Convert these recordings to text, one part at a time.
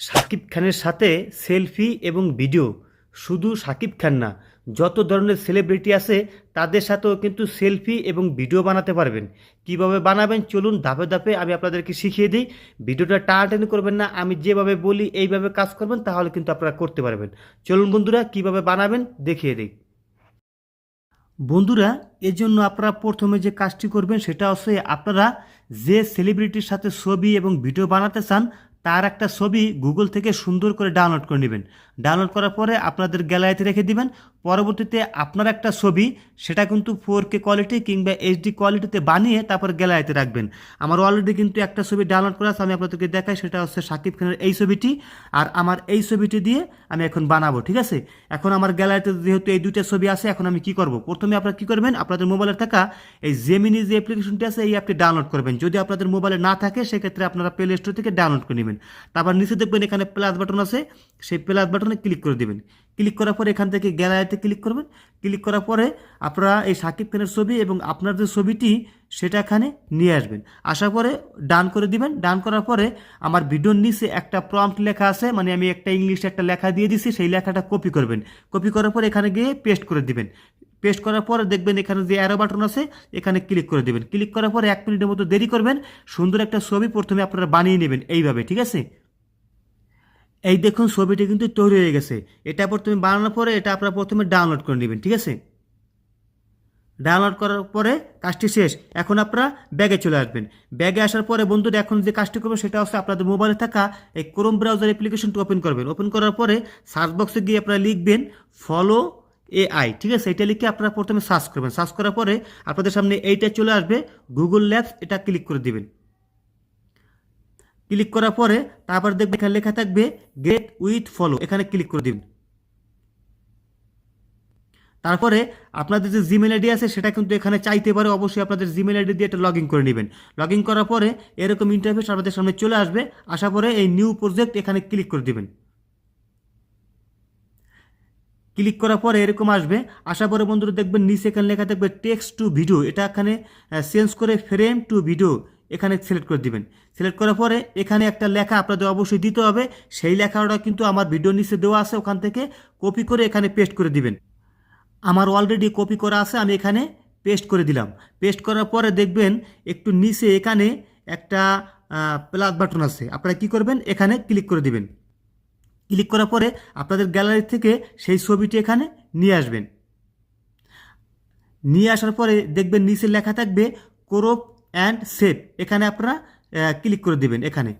শাকিব খানের সাথে সেলফি এবং ভিডিও। শুধু শাকিব খান না, যত ধরনের সেলিব্রিটি আছে, তাদের সাথেও কিন্তু সেলফি এবং ভিডিও বানাতে পারবেন। কীভাবে বানাবেন? চলুন ধাপে ধাপে আমি আপনাদেরকে শিখিয়ে দিই। ভিডিওটা টানাটানি করবেন না, আমি যেভাবে বলি, এইভাবে কাজ করবেন, তাহলে কিন্তু আপনারা করতে পারবেন। চলুন বন্ধুরা, কীভাবে বানাবেন দেখিয়ে দিই। বন্ধুরা এর জন্য আপনারা প্রথমে যে কাজটি করবেন, সেটা হচ্ছে আপনারা যে সেলিব্রিটির সাথে ছবি এবং ভিডিও বানাতে চান তার একটা ছবি গুগল থেকে সুন্দর করে ডাউনলোড করে নেবেন। ডাউনলোড করার পরে আপনাদের গ্যালারিতে রেখে দিবেন। পরবর্তীতে আপনার একটা ছবি, সেটা কিন্তু ফোর কে কোয়ালিটি কিংবা এইচডি কোয়ালিটিতে বানিয়ে তারপর গ্যালারিতে রাখবেন। আমার অলরেডি কিন্তু একটা ছবি ডাউনলোড করা আছে, আমি আপনাদেরকে দেখাই, সেটা হচ্ছে সাকিব খানের এই ছবিটি। আর আমার এই ছবিটি দিয়ে আমি এখন বানাবো, ঠিক আছে? এখন আমার গ্যালারিতে যেহেতু এই দুইটা ছবি আছে, এখন আমি কি করব? প্রথমে আপনারা কি করবেন, আপনাদের মোবাইলে থাকা এই জেমিনি যে অ্যাপ্লিকেশনটি আছে, এই অ্যাপটি ডাউনলোড করবেন। যদি আপনাদের মোবাইলে না থাকে, সেক্ষেত্রে আপনারা প্লে স্টোর থেকে ডাউনলোড করে নেবেন। তারপর নিচে দেখবেন এখানে প্লাস বাটন আছে, সেই প্লাস বাটনে ক্লিক করে দেবেন। ক্লিক করার পর এখান থেকে গ্যালারিতে ক্লিক করবেন। ক্লিক করার পরে আপনারা এই সাকিব খানের ছবি এবং আপনার যে ছবিটি সেটা এখানে নিয়ে আসবেন। আসার পরে ডান করে দিবেন। ডান করার পরে আমার ভিডিওর নিচে একটা প্রম্পট লেখা আছে মানে আমি একটা ইংলিশে একটা লেখা দিয়ে দিছি, সেই লেখাটা কপি করবেন। কপি করার পরে এখানে গিয়ে পেস্ট করে দিবেন। পেস্ট করার পরে দেখবেন এখানে যে অ্যারো বাটন আছে, এখানে ক্লিক করে দেবেন। ক্লিক করার পরে এক মিনিটের মতো দেরি করবেন। সুন্দর একটা ছবি প্রথমে আপনারা বানিয়ে নেবেন এইভাবে, ঠিক আছে? এই দেখুন ছবিটি কিন্তু তৈরি হয়ে গেছে। এটা প্রথমে বানানোর পরে এটা আপনারা প্রথমে ডাউনলোড করে নেবেন, ঠিক আছে? ডাউনলোড করার পরে কাজটি শেষ। এখন আপনারা ব্যাগে চলে আসবেন। ব্যাগে আসার পরে বন্ধুরা, এখন যে কাজটি করবেন সেটা হচ্ছে আপনাদের মোবাইলে থাকা এই ক্রোম ব্রাউজার অ্যাপ্লিকেশনটি ওপেন করবেন। ওপেন করার পরে সার্চ বক্সে গিয়ে আপনারা লিখবেন ফলো এআই ঠিক আছে? এটা লিখে আপনারা প্রথমে সার্চ করবেন। সার্চ করার পরে আপনাদের সামনে এইটা চলে আসবে। গুগল ল্যাবস এটা ক্লিক করে দিবেন। ক্লিক করার পরে তারপর দেখবেন এখানে লেখা থাকবে গেট উইথ ফলো এখানে ক্লিক করে দিন তারপরে আপনাদের যে জিমেল আইডি আছে, সেটা কিন্তু এখানে চাইতে পারে, অবশ্যই আপনাদের জিমেল আইডি দিয়ে এটা লগ ইন করে নেবেন। লগ ইন করার পরে এরকম ইন্টারফেস আপনাদের সামনে চলে আসবে। আসার পরে এই নিউ প্রজেক্ট এখানে ক্লিক করে দেবেন। ক্লিক করার পরে এরকম আসবে। আসার পরে বন্ধুরা দেখবেন নিচে এখানে লেখা থাকবে টেক্সট টু ভিডিও এটা এখানে চেঞ্জ করে ফ্রেম টু ভিডিও এখানে সিলেক্ট করে দিবেন। সিলেক্ট করার পরে এখানে একটা লেখা আপনাদের অবশ্যই দিতে হবে। সেই লেখাটা কিন্তু আমার ভিডিও নিচে দেওয়া আছে, ওখান থেকে কপি করে এখানে পেস্ট করে দিবেন। আমার অলরেডি কপি করা আছে, আমি এখানে পেস্ট করে দিলাম। পেস্ট করার পরে দেখবেন একটু নিচে এখানে একটা প্লাস বাটন আছে। আপনারা কি করবেন? এখানে ক্লিক করে দিবেন। ক্লিক করার পরে আপনাদের গ্যালারি থেকে সেই ছবিটি এখানে নিয়ে আসবেন। নিয়ে আসার পরে দেখবেন নিচে লেখা থাকবে ক্রোপ অ্যান্ড সেভ এখানে আপনারা ক্লিক করে দেবেন এখানে।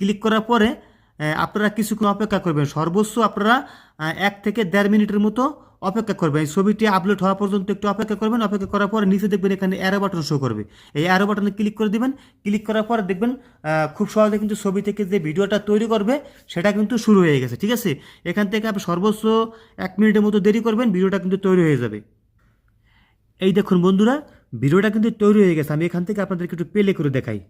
ক্লিক করার পরে আপনারা কিছুক্ষণ অপেক্ষা করবেন। সর্বোচ্চ আপনারা এক থেকে দেড় মিনিটের মতো অপেক্ষা করবেন। এই ছবিটি আপলোড হওয়া পর্যন্ত একটু অপেক্ষা করবেন। অপেক্ষা করার পরে নিচে দেখবেন এখানে অ্যারো বাটন শো করবে। এই অ্যারো বাটনে ক্লিক করে দেবেন। ক্লিক করার পরে দেখবেন খুব সহজে কিন্তু ছবি থেকে যে ভিডিওটা তৈরি করবে, সেটা কিন্তু শুরু হয়ে গেছে। ঠিক আছে? এখান থেকে আপনি সর্বোচ্চ এক মিনিটের মতো দেরি করবেন, ভিডিওটা কিন্তু তৈরি হয়ে যাবে। এই দেখুন বন্ধুরা ভিডিওটা কিন্তু তৈরি হয়ে গেছে আমি এখান থেকে আপনাদেরকে একটু প্লে করে দেখাই।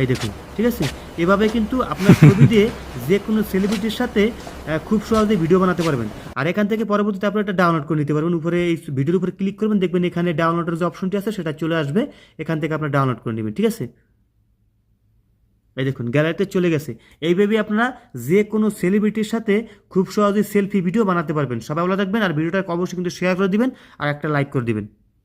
এই দেখুন ঠিক আছে? এভাবে কিন্তু আপনার ছবি দিয়ে যে কোনো সেলিব্রিটির সাথে খুব সহজে ভিডিও বানাতে পারবেন। আর এখান থেকে পরবর্তীতে আপনারা এটা ডাউনলোড করে নিতে পারবেন। উপরে এই ভিডিওর উপরে ক্লিক করবেন দেখবেন এখানে ডাউনলোডের যে অপশনটি আছে সেটা চলে আসবে। এখান থেকে আপনারা ডাউনলোড করে নেবেন ঠিক আছে? এই দেখুন, গ্যালারিতে চলে গেছে। এইভাবে আপনারা যে কোনো সেলিব্রিটির সাথে খুব সহজেই সেলফি ভিডিও বানাতে পারবেন। সবাই ভালো থাকবেন আর ভিডিওটা অবশ্যই কিন্তু শেয়ার করে দিবেন আর একটা লাইক করে দিবেন।